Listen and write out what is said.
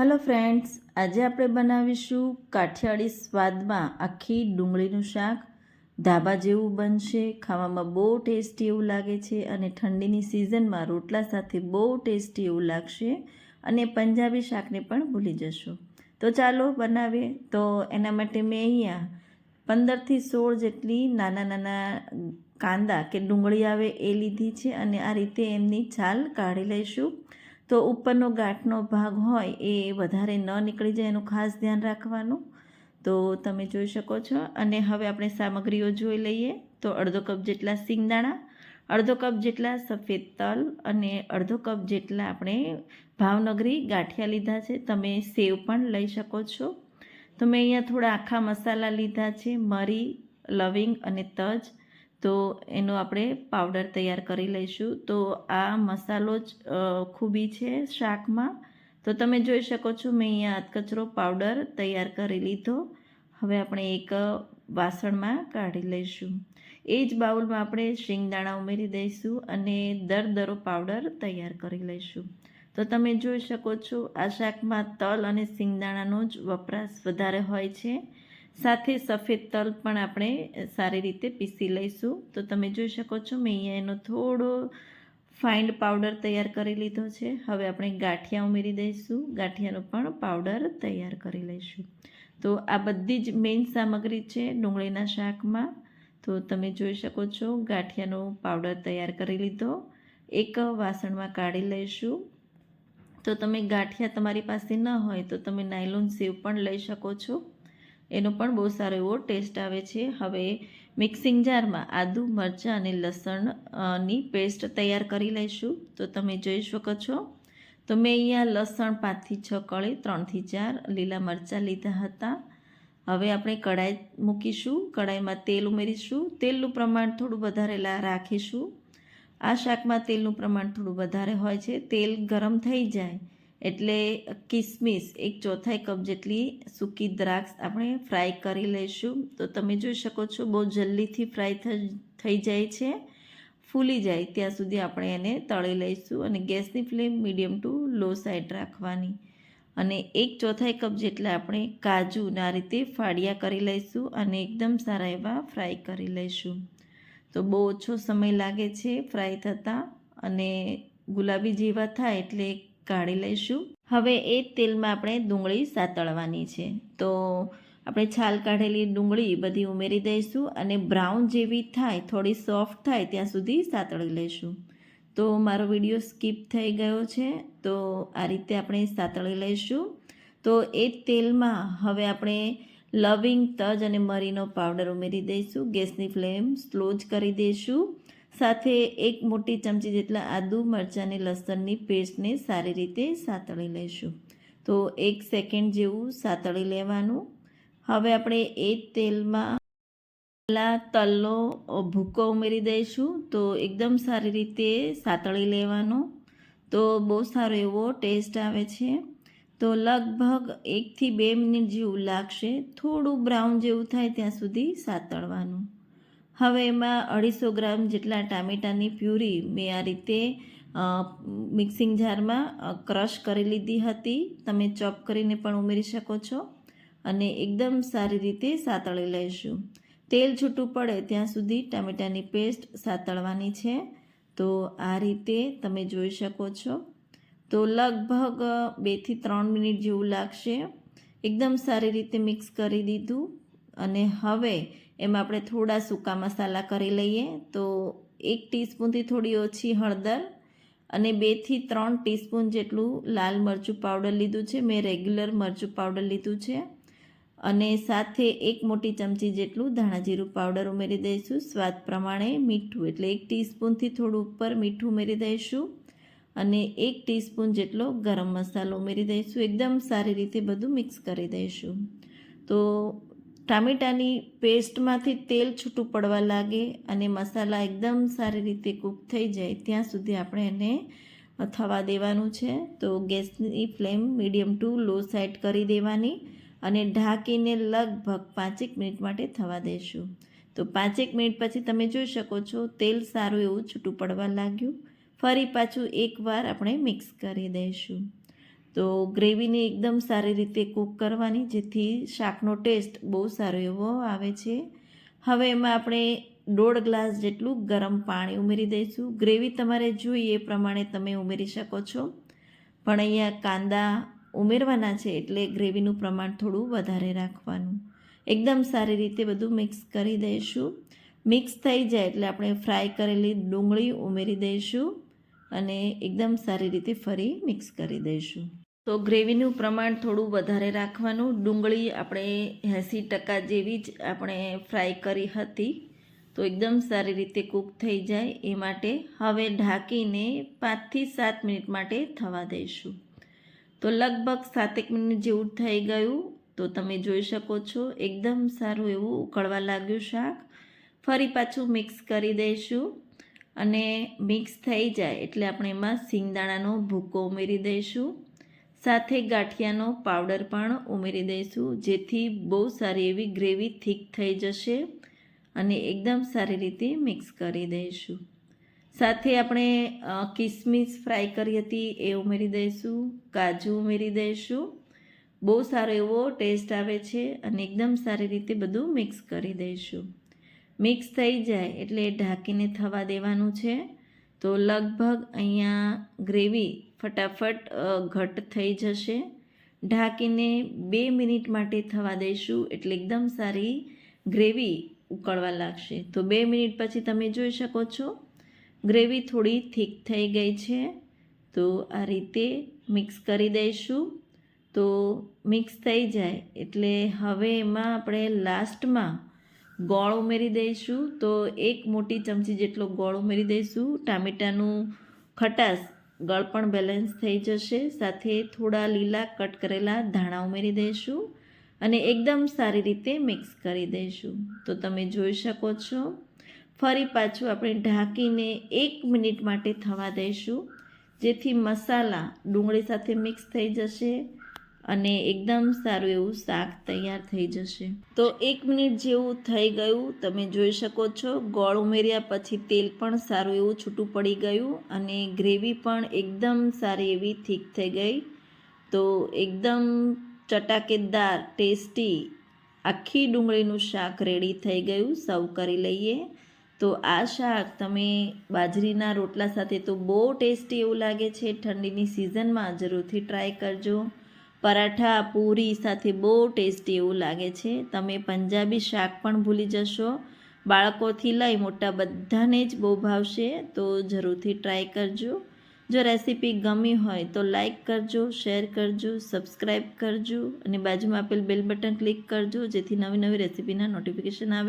Hello friends આજે આપણે બનાવીશું કાઠિયાવાડી સ્વાદમાં આખી ડુંગળીનું શાક. ધાબા જેવું બનશે, ખાવામાં બહુ ટેસ્ટી એવું લાગે છે અને ઠંડીની સિઝનમાં રોટલા સાથે બહુ ટેસ્ટી એવું લાગશે અને પંજાબી શાકને પણ ભૂલી જશો. તો ચાલો બનાવીએ. તો એના માટે મેં અહીંયા પંદરથી સોળ જેટલી નાના નાના કાંદા કે ડુંગળી આવે એ લીધી છે અને આ રીતે એમની છાલ કાઢી લઈશું. તો ઉપરનો ગાંઠનો ભાગ હોય એ વધારે ન નીકળી જાય એનું ખાસ ધ્યાન રાખવાનું. તો તમે જોઈ શકો છો. અને હવે આપણે સામગ્રીઓ જોઈ લઈએ. તો અડધો કપ જેટલા સિંગદાણા, અડધો કપ જેટલા સફેદ તલ અને અડધો કપ જેટલા આપણે ભાવનગરી ગાંઠિયા લીધા છે. તમે સેવ પણ લઈ શકો છો. તો મેં અહીંયા થોડા આખા મસાલા લીધા છે. મરી, લવિંગ અને તજ. તો એનો આપણે પાવડર તૈયાર કરી લઈશું. તો આ મસાલો જ ખૂબી છે શાકમાં. તો તમે જોઈ શકો છો મેં અહીંયા અધકચરો પાવડર તૈયાર કરી લીધો. હવે આપણે એક વાસણમાં કાઢી લઈશું. એ જ બાઉલમાં આપણે શિંગદાણા ઉમેરી દઈશું અને દરદરો પાવડર તૈયાર કરી લઈશું. તો તમે જોઈ શકો છો આ શાકમાં તલ અને શિંગદાણાનો જ વપરાશ વધારે હોય છે. સાથે સફેદ તલ પણ આપણે સારી રીતે પીસી લઈશું. તો તમે જોઈ શકો છો, મેં અહીંયા એનો થોડો ફાઇન્ડ પાવડર તૈયાર કરી લીધો છે. હવે આપણે ગાંઠિયા ઉમેરી દઈશું. ગાંઠિયાનો પણ પાવડર તૈયાર કરી લઈશું. તો આ બધી જ મેઇન સામગ્રી છે ડુંગળીના શાકમાં. તો તમે જોઈ શકો છો, ગાંઠિયાનો પાવડર તૈયાર કરી લીધો. એક વાસણમાં કાઢી લઈશું. તો તમે ગાંઠિયા તમારી પાસે ન હોય તો તમે નાયલોન સેવ પણ લઈ શકો છો. એનો પણ બહુ સારો એવો ટેસ્ટ આવે છે. હવે મિક્સિંગ જારમાં આદુ, મરચાં અને લસણની પેસ્ટ તૈયાર કરી લઈશું. તો તમે જોઈ શકો છો. તો મેં અહીંયા લસણ પાંચથી છ કળી, ત્રણથી ચાર લીલા મરચાં લીધા હતા. હવે આપણે કઢાઈ મૂકીશું. કઢાઈમાં તેલ ઉમેરીશું. તેલનું પ્રમાણ થોડું વધારે રાખીશું. આ શાકમાં તેલનું પ્રમાણ થોડું વધારે હોય છે. તેલ ગરમ થઈ જાય. એટલે કિસમિસ એક ચોથાઈ કપ જેટલી સૂકી દ્રાક્ષ આપણે ફ્રાય કરી લઈશું. તો તમે જોઈ શકો છો બહુ જલ્દીથી ફ્રાય થઈ જાય છે. ફૂલી જાય ત્યાં સુધી આપણે એને તળી લઈશું અને ગેસની flame medium to low side રાખવાની. અને એક ચોથાઈ કપ જેટલા આપણે કાજુના રીતે ફાડિયા કરી લઈશું અને એકદમ સારા એવા ફ્રાય કરી લઈશું. તો બહુ ઓછો સમય લાગે છે ફ્રાય થતાં અને ગુલાબી જેવા થાય એટલે કાઢી લઈશું. હવે એ તેલમાં આપણે ડુંગળી સાતળવાની છે. તો આપણે છાલ કાઢેલી ડુંગળી બધી ઉમેરી દઈશું અને બ્રાઉન જેવી થાય, થોડી સોફ્ટ થાય, ત્યાં સુધી સાતળી લઈશું. તો મારો વીડિયો સ્કીપ થઈ ગયો છે, તો આ રીતે આપણે સાતળી લઈશું. તો એ તેલમાં હવે આપણે લવિંગ તજ અને મરીનો પાવડર ઉમેરી દઈશું. ગેસની ફ્લેમ સ્લો જ કરી દઈશું. સાથે એક મોટી ચમચી જેટલા આદુ મરચાં અને લસણની પેસ્ટને સારી રીતે સાતળી લઈશું તો એક સેકન્ડ જેવું સાતળી લેવાનું. હવે આપણે એ તેલમાં પહેલાં તલનો ભૂકો ઉમેરી દઈશું. તો એકદમ સારી રીતે સાતળી લેવાનો. તો બહુ સારો એવો ટેસ્ટ આવે છે. તો લગભગ એકથી બે મિનિટ જેવું લાગશે. થોડું બ્રાઉન જેવું થાય ત્યાં સુધી સાતળવાનું. હવે એમાં અઢીસો ગ્રામ જેટલા ટામેટાની પ્યુરી મેં આ રીતે મિક્સિંગ જારમાં ક્રશ કરી લીધી હતી. તમે ચોપ કરીને પણ ઉમેરી શકો છો અને એકદમ સારી રીતે સાતળી લઈશું તેલ છૂટું પડે ત્યાં સુધી ટામેટાની પેસ્ટ સાતળવાની છે. તો આ રીતે તમે જોઈ શકો છો. તો લગભગ બેથી ત્રણ મિનિટ જેવું લાગશે. એકદમ સારી રીતે મિક્સ કરી દીધું અને હવે એમાં આપણે થોડા સૂકા મસાલા કરી લઈએ, તો એક ટીસ્પૂનથી થોડી ઓછી હળદર અને બેથી ત્રણ ટીસ્પૂન જેટલું લાલ મરચું પાવડર લીધું છે. મેં રેગ્યુલર મરચું પાવડર લીધું છે. અને સાથે એક મોટી ચમચી જેટલું ધાણાજીરું પાવડર ઉમેરી દઈશું. સ્વાદ પ્રમાણે મીઠું, એટલે એક ટીસ્પૂનથી થોડું ઉપર મીઠું ઉમેરી દઈશું. અને એક ટીસ્પૂન જેટલો ગરમ મસાલો ઉમેરી દઈશું. એકદમ સારી રીતે બધું મિક્સ કરી દઈશું. તો ટામેટાની પેસ્ટમાંથી તેલ છૂટું પડવા લાગે અને મસાલા એકદમ સારી રીતે કૂક થઈ જાય, ત્યાં સુધી આપણે એને થવા દેવાનું છે. તો ગેસની flame medium to low side કરી દેવાની અને ઢાંકીને લગભગ પાંચેક મિનિટ માટે થવા દઈશું તો પાંચેક મિનિટ પછી તમે જોઈ શકો છો, તેલ સારું એવું છૂટું પડવા લાગ્યું. ફરી પાછું એકવાર આપણે મિક્સ કરી દઈશું તો ગ્રેવીને એકદમ સારી રીતે કૂક કરવાની, જેથી શાકનો ટેસ્ટ બહુ સારો એવો આવે છે. હવે એમાં આપણે દોઢ ગ્લાસ જેટલું ગરમ પાણી ઉમેરી દઈશું. ગ્રેવી તમારે જોઈએ એ પ્રમાણે તમે ઉમેરી શકો છો. પણ અહીંયા કાંદા ઉમેરવાના છે, એટલે ગ્રેવીનું પ્રમાણ થોડું વધારે રાખવાનું. એકદમ સારી રીતે બધું મિક્સ કરી દઈશું. મિક્સ થઈ જાય એટલે આપણે ફ્રાય કરેલી ડુંગળી ઉમેરી દઈશું. અને એકદમ સારી રીતે ફરી મિક્સ કરી દઈશું. તો ગ્રેવીનું પ્રમાણ થોડું વધારે રાખવાનું. ડુંગળી આપણે એંસી ટકા જેવી જ આપણે ફ્રાય કરી હતી. તો એકદમ સારી રીતે કૂક થઈ જાય. એ માટે હવે ઢાંકીને પાંચથી સાત મિનિટ માટે થવા દઈશું. તો લગભગ સાતેક મિનિટ જેવું થઈ ગયું. તો તમે જોઈ શકો છો, એકદમ સારું એવું ઉકળવા લાગ્યું શાક. ફરી પાછું મિક્સ કરી દઈશું. અને મિક્સ થઈ જાય એટલે આપણે એમાં સિંગદાણાનો ભૂકો ઉમેરી દઈશું. સાથે ગાંઠિયાનો પાવડર પણ ઉમેરી દઈશું, જેથી બહુ સારી એવી ગ્રેવી થીક થઈ જશે અને એકદમ સારી રીતે મિક્સ કરી દઈશું. સાથે આપણે કિસમિસ ફ્રાય કરી હતી એ ઉમેરી દઈશું, કાજુ ઉમેરી દઈશું. બહુ સારો એવો ટેસ્ટ આવે છે અને એકદમ સારી રીતે બધું મિક્સ કરી દઈશું. મિક્સ થઈ જાય એટલે ઢાંકીને થવા દેવાનું છે. તો લગભગ અહીંયા ગ્રેવી ફટાફટ ઘટ થઈ જશે. ઢાંકીને બે મિનિટ માટે થવા દઈશું એટલે એકદમ સારી ગ્રેવી ઉકળવા લાગશે. તો બે મિનિટ પછી તમે જોઈ શકો છો, ગ્રેવી થોડી થીક થઈ ગઈ છે. તો આ રીતે મિક્સ કરી દઈશું. તો મિક્સ થઈ જાય એટલે હવે એમાં આપણે લાસ્ટમાં ગોળ ઉમેરી દઈશું તો એક મોટી ચમચી જેટલો ગોળ ઉમેરી દઈશું. ટામેટાનું ખટાશ ગળ પણ બેલેન્સ થઈ જશે. સાથે થોડા લીલા કટ કરેલા ધાણા ઉમેરી દઈશું અને એકદમ સારી રીતે મિક્સ કરી દઈશું. તો તમે જોઈ શકો છો. ફરી પાછું આપણે ઢાંકીને એક મિનિટ માટે થવા દઈશું. જેથી મસાલા ડુંગળી સાથે મિક્સ થઈ જશે. અને એકદમ સારું એવું શાક તૈયાર થઈ જશે. તો એક મિનિટ જેવું થઈ ગયું. તમે જોઈ શકો છો, ગોળ ઉમેર્યા પછી તેલ પણ સારું એવું છૂટું પડી ગયું અને ગ્રેવી પણ એકદમ સારી એવી થીક થઈ ગઈ. તો એકદમ ચટાકેદાર, ટેસ્ટી આખી ડુંગળીનું શાક રેડી થઈ ગયું. સર્વ કરી લઈએ. તો આ શાક તમે બાજરીના રોટલા સાથે તો બહુ ટેસ્ટી એવું લાગે છે. ઠંડીની સિઝનમાં જરૂરથી ટ્રાય કરજો. પરાઠા, પૂરી સાથે બહુ ટેસ્ટી એવું લાગે છે. તમે પંજાબી શાક પણ ભૂલી જશો. બાળકોથી લઈ મોટા બધાને જ બહુ ભાવશે, તો જરૂરથી ટ્રાય કરજો. જો રેસીપી ગમી હોય તો લાઈક કરજો શેર કરજો સબસ્ક્રાઈબ કરજો અને બાજુમાં આપેલ બેલ બટન ક્લિક કરજો, જેથી નવી નવી રેસીપીના નોટિફિકેશન આવે.